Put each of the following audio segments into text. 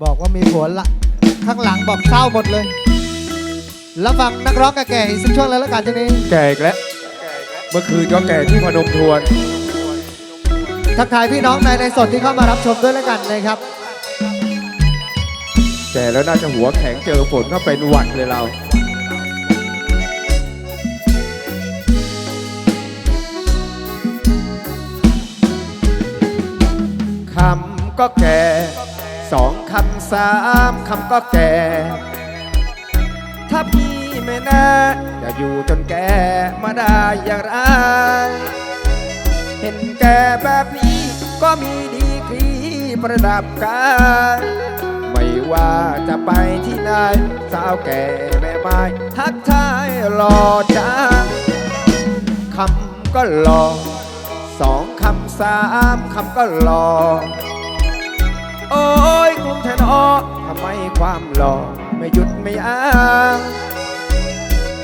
บอกว่ามีผัวละข้างหลังบอกเศร้าหมดเลย แล้วฟังนักร้องแก่ๆอีกสักช่วงแล้วละกันทีนี้ แก่อีกแล้ว เมื่อคืนก็แก่ที่พนมทวน ทักทายพี่น้องในในสดที่เข้ามารับชมด้วยแล้วกันนะครับ แก่แล้วน่าจะหัวแข็งเจอฝนก็เป็นหวัดเลยเรา คำก็แก่ สองคำสามคำก็แก่ ถ้าพี่ไม่แน่จะอยู่จนแก่มาได้อย่างไร เห็นแก่แบบนี้ก็มีดีกรีประดับกายไม่ว่าจะไปที่ไหนสาวแก่แม่ไม้ทักทายหล่อจังคำก็หล่อสองคำสามคำก็หล่อโอ้ยก งเทนอทำไมความหล่อไม่หยุดไม่ยั้ง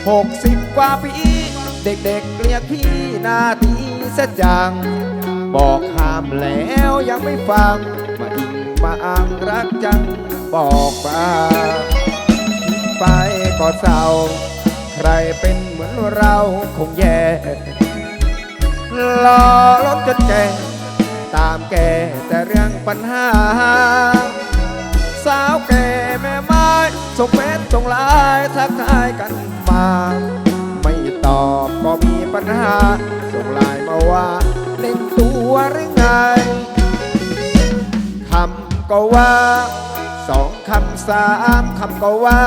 หกสิบกว่าปี เด็กๆเรียกพี่หนาทีเสยจัง บอกห้ามแล้วยังไม่ฟัง มาอิงมาอ้างรักจัง บอกมาไปก็เศร้า ใครเป็นเหมือนเราคงแย่รอรถจนแก่ตามแก่แต่เรื่องปัญหา สาวแก่แม่ไม้ส่งเฟซส่งลน์ทักทายกันมา ไม่ตอบก็มีปัญหา ส่งลน์มาว่าเล่นตัวหรือไงคำก็ว่าสองคำสามคำก็ว่า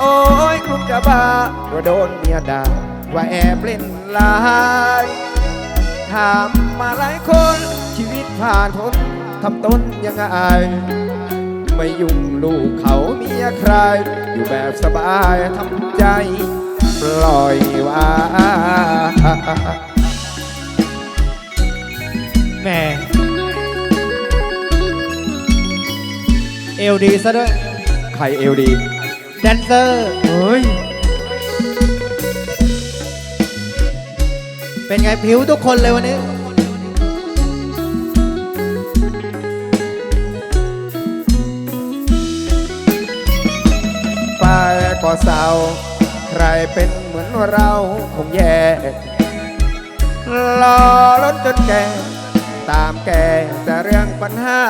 โอ้ยกลุ่มจะบ้าว่าโดนเมียด่าว่าแอบเล่นลน์ถามมาหลายคนชีวิตผ่านพ้น ทำตนยังไงไม่ยุ่งลูกเขาเมียใคร อยู่แบบสบายทำใจ ปล่อยวางแหมเอลดีซะด้วย ใครเอวดี แดนเซอร์ เฮ้ย เป็นไงผิวทุกคนเลยวันนี้ เศร้า ใครเป็นเหมือนเราคงแย่รอล้นจนแก่ ตามแก่แต่เรื่องปัญหา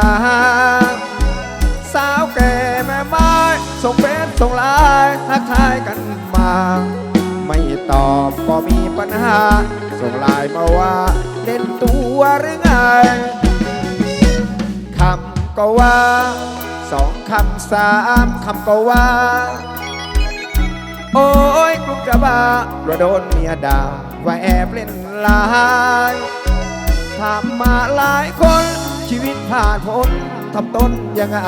สาวแก่แม่ไม้ส่งเฟซส่งไลน์ทักทายกันมา ไม่ตอบก็มีปัญหา ส่งไลน์มาว่าเล่นตัวหรือไงคำก็ว่าสองคำสามคำก็ว่า โอ้ยกลุงจะบ้าว่าโดนเมียด่าว่าแอบเล่นลน์ถามมาหลายคน ชีวิตผ่านพ้นทำต้นยังไง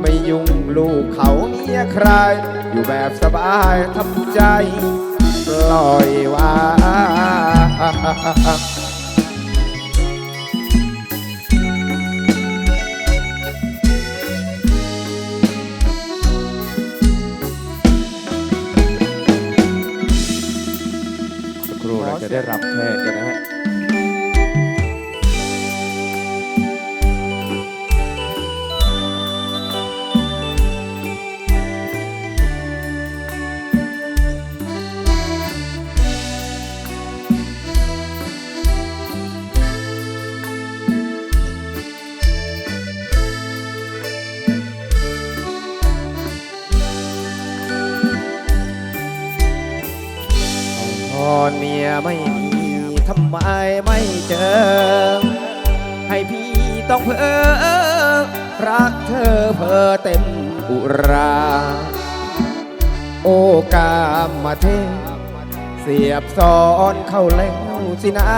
ไม่ยุ่งลูกเขาเมียใคร อยู่แบบสบายทำใจ ปล่อยวาง โอกามมาเทเสียบซ้อนเข้าแล้วสินะ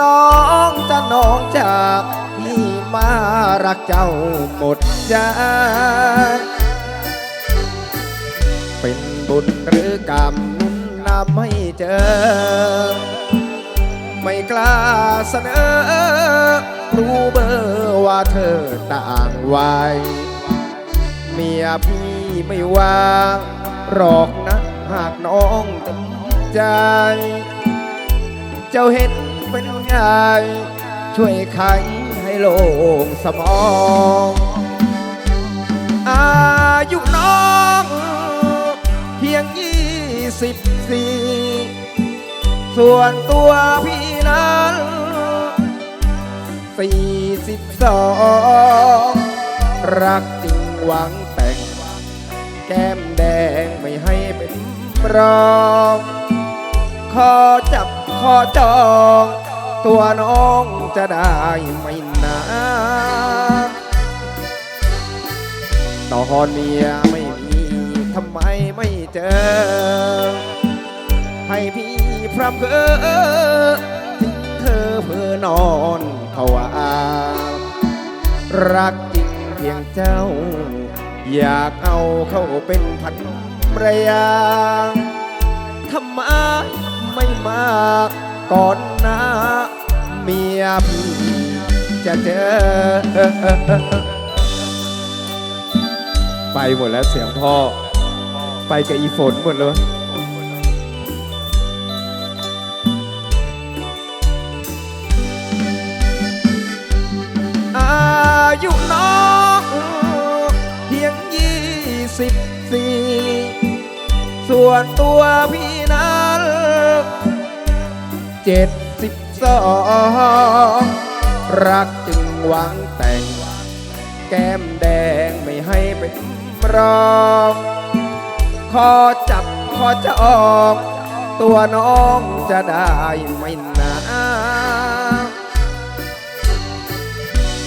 น้องจะน้องจากพี่มารักเจ้าหมดใจเป็นบุญหรือกรรมนุ่นนำให้เจอ ไม่กล้าเสนอรู้เบอร์ว่าเธอต่างวัย มียพี่ไม่ว่างหรอกนะหากน้องเต็มใจ เจ้าเห็นเป็นไงช่วยไขให้โล่งสมอง อายุน้อง เพียงยี่สิบสี่ส่วนตัวพี่นั้นสี่สิบสองรัก หวังแต่ง แก้มแดงไม่ให้เป็นรองขอจับขอจอง ตัวน้องจะได้ไม่นานตอนเมียไม่มีทำไมไม่เจอ ให้พี่พรำเพอทิ้งเธอเพื่อนอนเขาว่ารัก พียงเจ้า อยากเอาเข้าเป็นพันรยาทำไมไม่มาก่อนนะเมียพี่จะเจอ ไปหมดแล้วเสียงพ่อ ไปกับอีฝนหมดเลยอายุน้องเพีย สิบสี่ส่วนตัวพี่นั้นเจ็ดสิบสองรักจึงหวังแต่ง แก้มแดงไม่ให้เป็นรองขอจับขอจะออก ตัวน้องจะได้ไม่นาน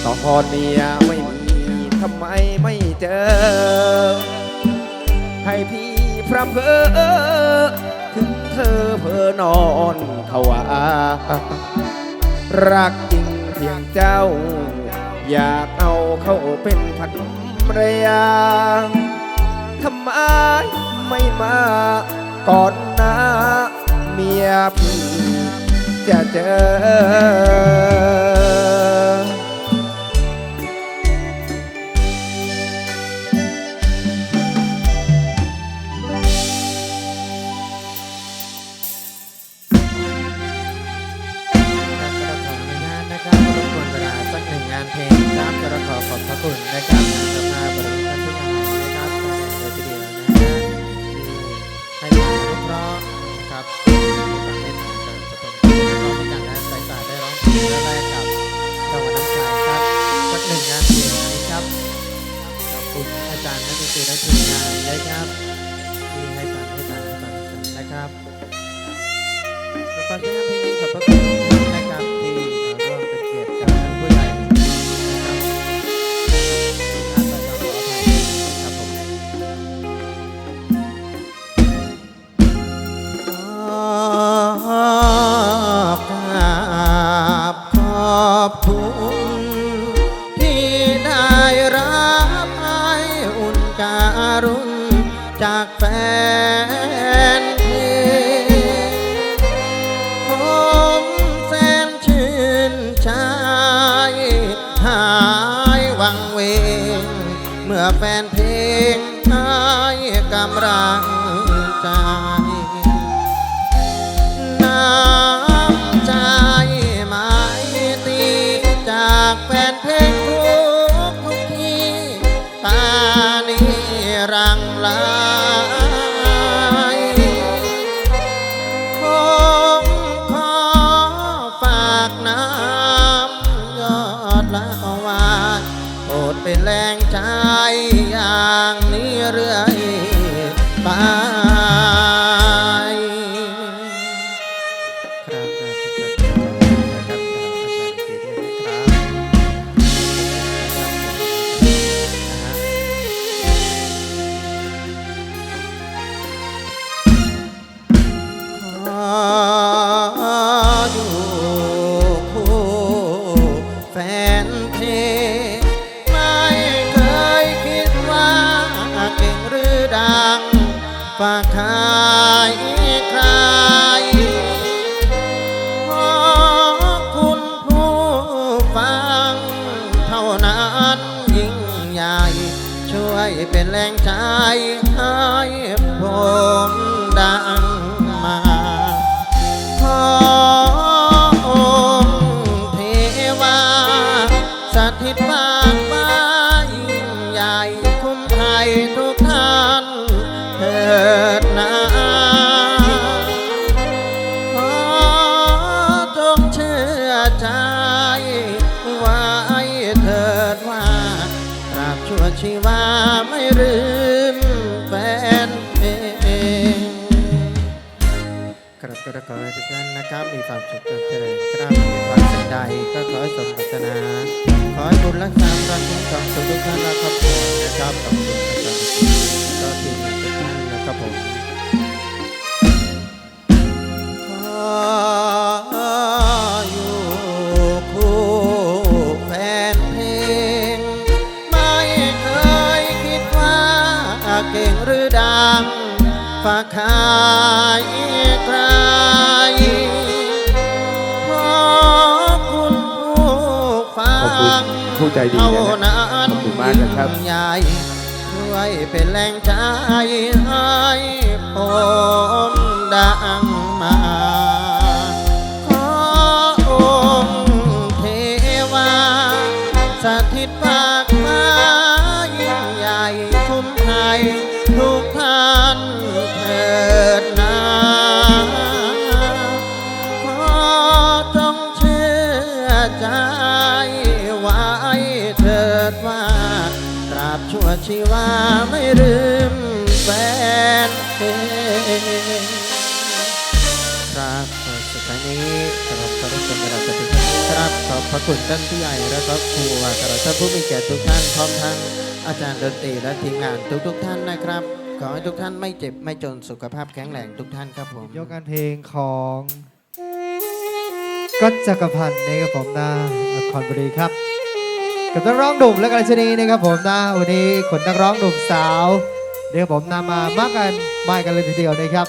ตอนเมียไม่มีทำไมไม่เจอ ให้พี่พรำเพอถึงเธอเพอนอนเขวารักจริงเพียงเจ้า อยากเอาเข้าเป็นพันรยาทำไมไม่มาก่อนนะเมียพี่จะเจอ การนักดนตรีและทีมงานนะครับที่ให้ฟังให้ฟังให้ความสนนะครับฟังเพลงนี้ขอบพระคุณ ฝากขาย ครับก็ขอให้ทุกท่านนะครับ มีความสุขกับเจริญครับมีความสิ่งใดก็ขอให้สมปรารถนา ขอให้บุญรักษาพระคุ้มครองทุกท่านและครอบครัวนะครับขอบคุณนะครับก็ทีมงานทุกท่านนะครับผมเก่งหรือดัง ฝากขายใครขอบคุณผู้ฟัขอบคุณง ผู้ใจดีเท่านะฮะนั้นขอบคุณมากนะครับ ยิ่งใหญ่ช่วยเป็นแรงใจให้ผมดัง ท่านผู้ใหญ่และครูและตลอดท่านผู้มีเกียรติทุกท่านพร้อมทั้งอาจารย์ดนตรีและทีมงานทุกๆท่านนะครับ ขอให้ทุกท่านไม่เจ็บไม่จนสุขภาพแข็งแรงทุกท่านครับผมยกการเพลงของก๊อตจักรพันธ์นะครับผมนะนครบุรีครับ กับนักร้องหนุ่มและกันชนีนะครับผมนะวันนี้ขนนักร้องหนุ่มสาวเดี๋ยวผมนำมามากกันมากันเลยทีเดียวนะครับ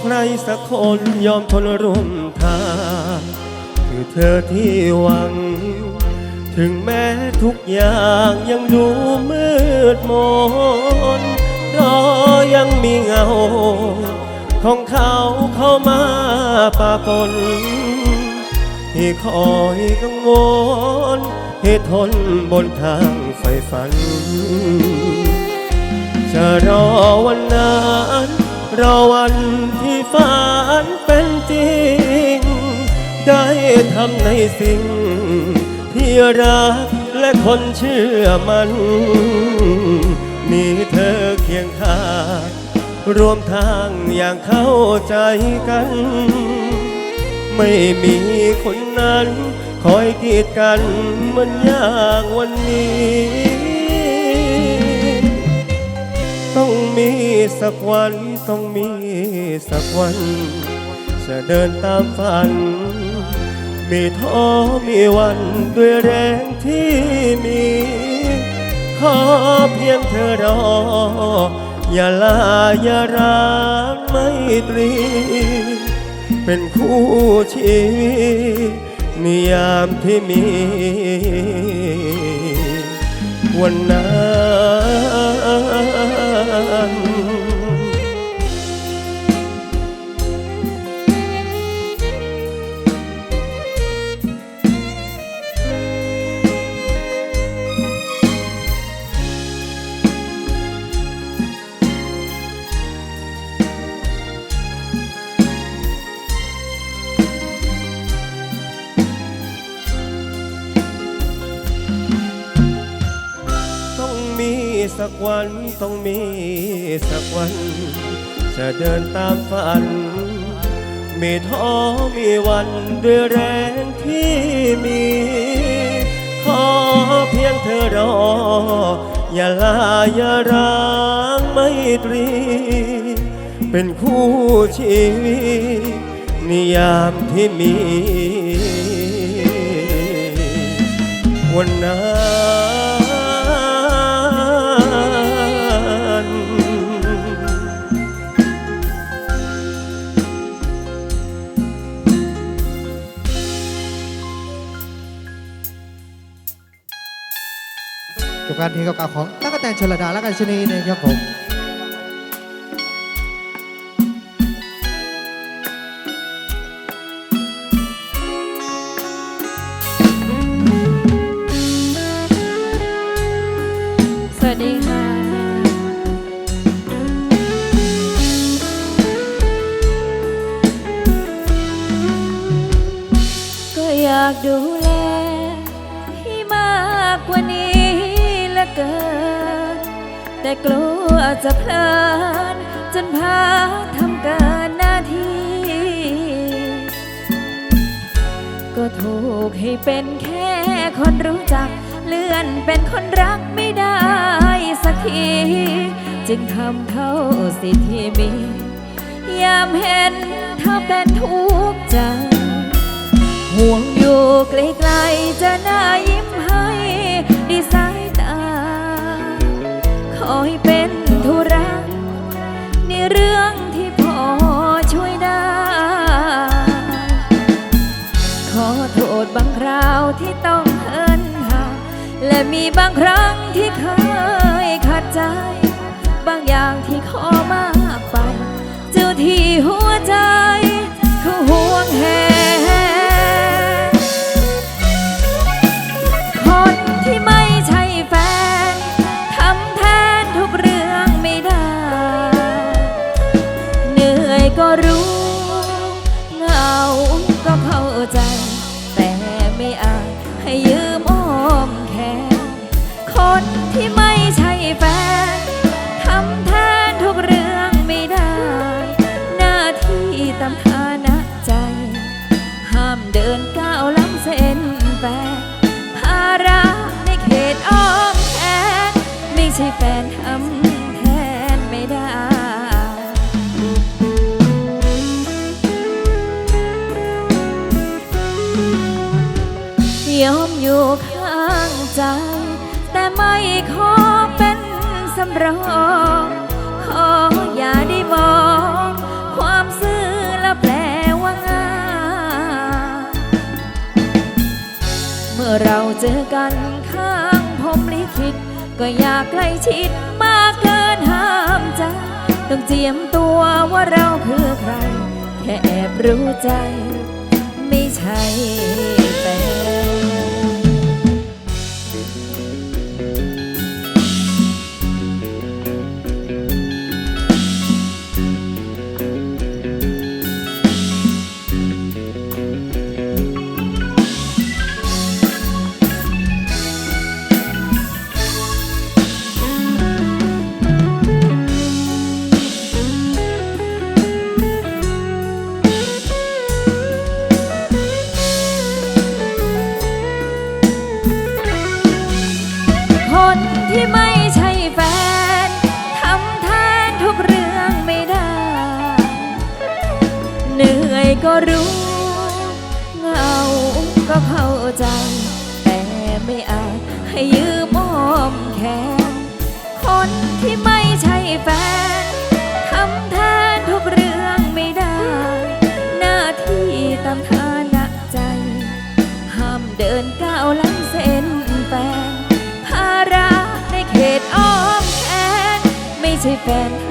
ใครสักคนยอมทนร่วมทางคือเธอที่หวัง ถึงแม้ทุกอย่างยังดูมืดมนราะยังมีเงา ของเขาเข้ามาปะปนที่คอยกังวลให้ทนบนทางไฟฝัน จะรอวันนั้น รอวันที่ฝันเป็นจริง ได้ทำในสิ่ง ที่รักและคนเชื่อมัน มีเธอเคียงข้างรวมทางอย่างเข้าใจกัน ไม่มีคนนั้น คอยกีดกันเหมือนอย่างวันนี้ ต้องมีสักวัน ต้องมีสักวัน จะเดินตามฝัน มีท้อมีวันด้วยแรงที่มี ขอเพียงเธอรอ อย่าลาอย่าร้างไม่ตรี เป็นคู่ชีวิตนิยามที่มี วันนั้น สักวันต้องมีสักวัน จะเดินตามฝัน มีท้อมีวันด้วยแรงที่มี ขอเพียงเธอรอ อย่าลาอย่าร้างไม่ตรี เป็นคู่ชีวิตนิยามที่มี วันนั้น กับการเพลงเก่าๆของตั๊กแตนชลดาและกันชนีนะครับผม สิทธิ์ที่มียามเห็นเธอเป็นทุกข์ใจ ห่วงอยู่ไกลๆจะน่ายิ้มให้ดีสายตาขอให้เป็นธุระในเรื่องที่พอช่วยได้ ขอโทษบางคราวที่ต้องเหินห่างและมีบางครั้งที่เคยขัดใจางอย่างที่ขอมากไป เจ้าที่หัวใจเขาห่วงแหนคนที่ไม่ใช่แฟนทำแทนทุกเรื่องไม่ได้ เหนื่อยก็รู้เหงาก็เข้าใจ แต่ไม่อาจให้ยืม แฟนทำแทนไม่ได้ยอมอยู่ข้างใจ แต่ไม่ขอเป็นสำรองขออย่าได้มอง ความซื่อแล้วแปลว่างาเมื่อเราเจอกันข้างผมลิขิต ก็อยากใกล้ชิดมากเกินห้ามใจ ต้องเจียมตัวว่าเราคือใคร แค่แอบรู้ใจ ไม่ใช่ ไ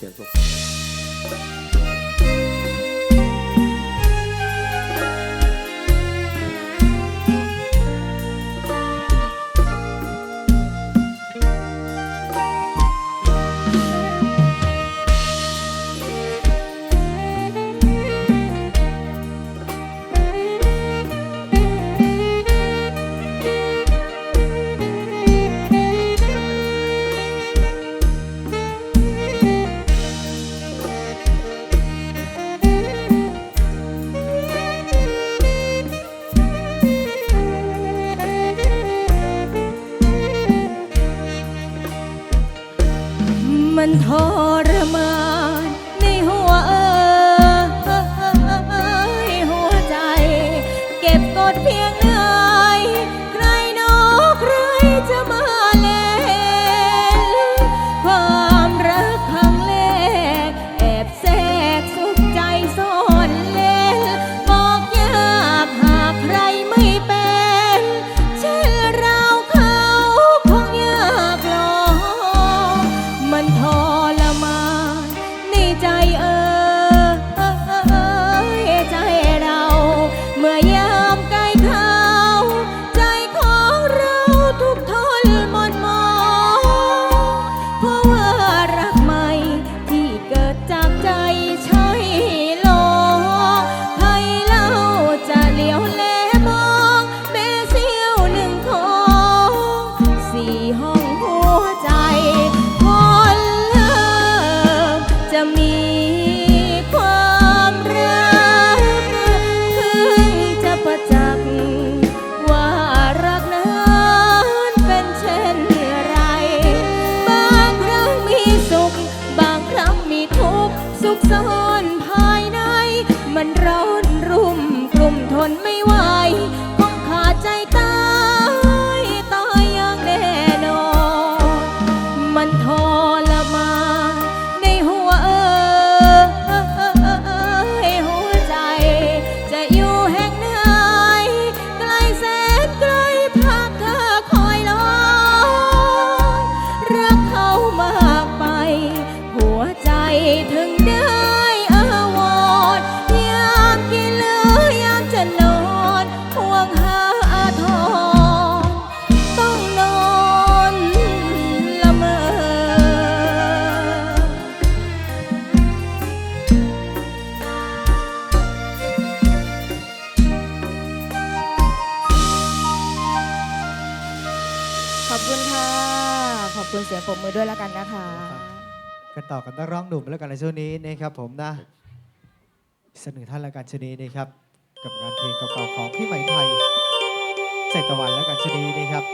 ขอ ดเพียง กันนะคะ กันต่อกับนักร้องหนุ่มแล้วกันในช่วงนี้นะครับผมนะอีกสักหนึ่งท่านแล้วกันชนีนะครับ กับงานเพลงเก่าๆของพี่ไหมไทยใส่ตะวันแล้วกันชนีนะครับ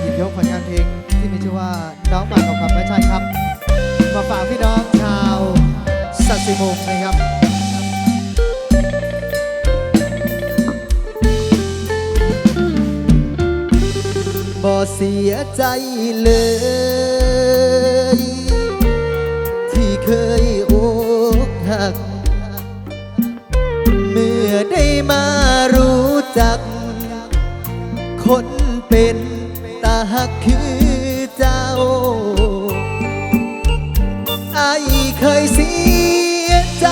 หยิบยกผลงานเพลงที่มีชื่อว่าน้องหมากับความไม่ใช่ครับมาฝากพี่น้องชาวสัตสิมุงนะครับ บ่เสียใจเลย ที่เคยอกหัก เมื่อได้มารู้จัก คนเป็นตาหักคือเจ้าไอ้เคยเสียใจ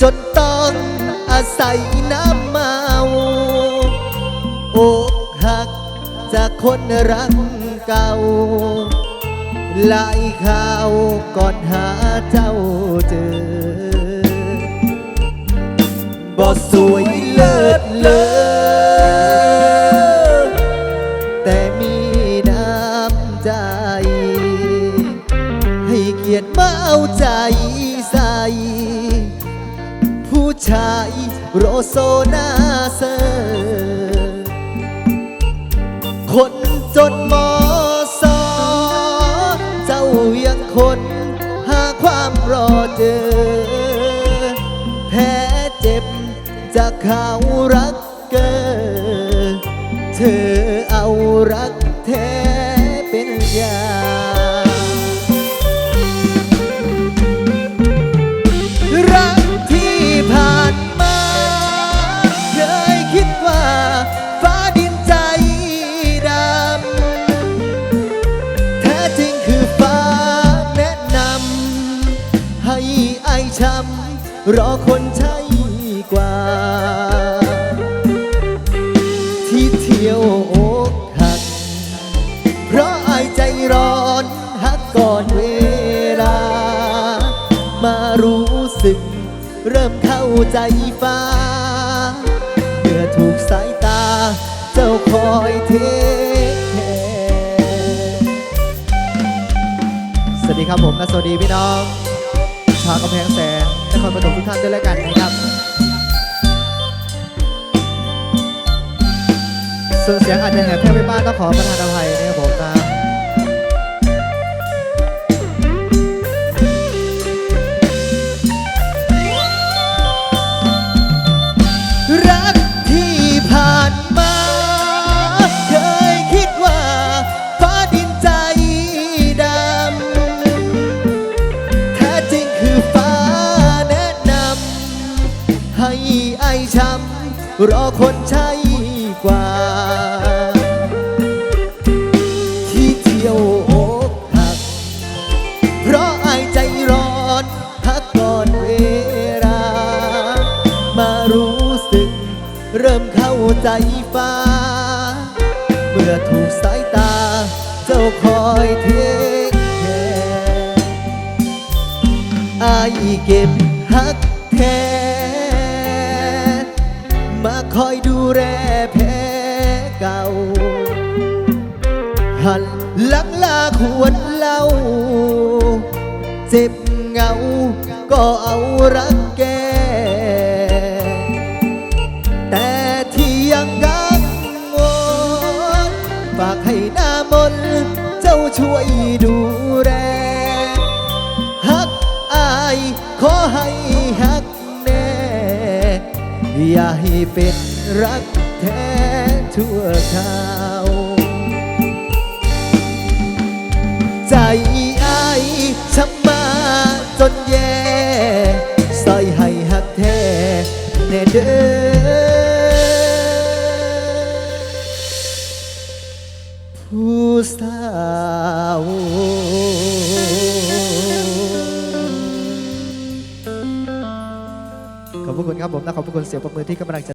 จนต้องอาศัยน้ จากคนรักเก่าหลายข่าวก่อนหาเจ้าเจอบ่สวยเลิศเลอแต่มีน้ำใจ ให้เกียรติมาเอาใจใส่ ผู้ชายโรโซนา เจอ แพ้เจ็บจากข่าวรัก ไอายช้ำรอคนใช่กว่า ที่เที่ยวอกหัก เพราะไอใจร้อนหักก่อนเวลา มารู้สึก เริ่มเข้าใจฟ้า เมื่อถูกสายตา เจ้าคอยเทคสวัสดีครับผมและสวัสดีพี่น้อง ชาวกำแพงแสนนครปฐมทุกท่านด้วยแล้วกันนะครับส่วนเสียงอาจจะแหบแค่ไปบ้านต้องขอประทานอภัยนะครับผมนะ รอคน เจ็บเหงา ก็เอารักแก แต่ที่ยังกังวลฝากให้หน้ามนต์เจ้าช่วยดูแลฮักอาย ขอให้ฮักแน่ อย่าให้เป็นรักแท้ชั่วคราว ใจ จนแย่ใส่ให้หักแท้แน่เด้อผู้สาวขอบคุณครับผมและขอบคุณเสียงปรบมือที่กำลังจะ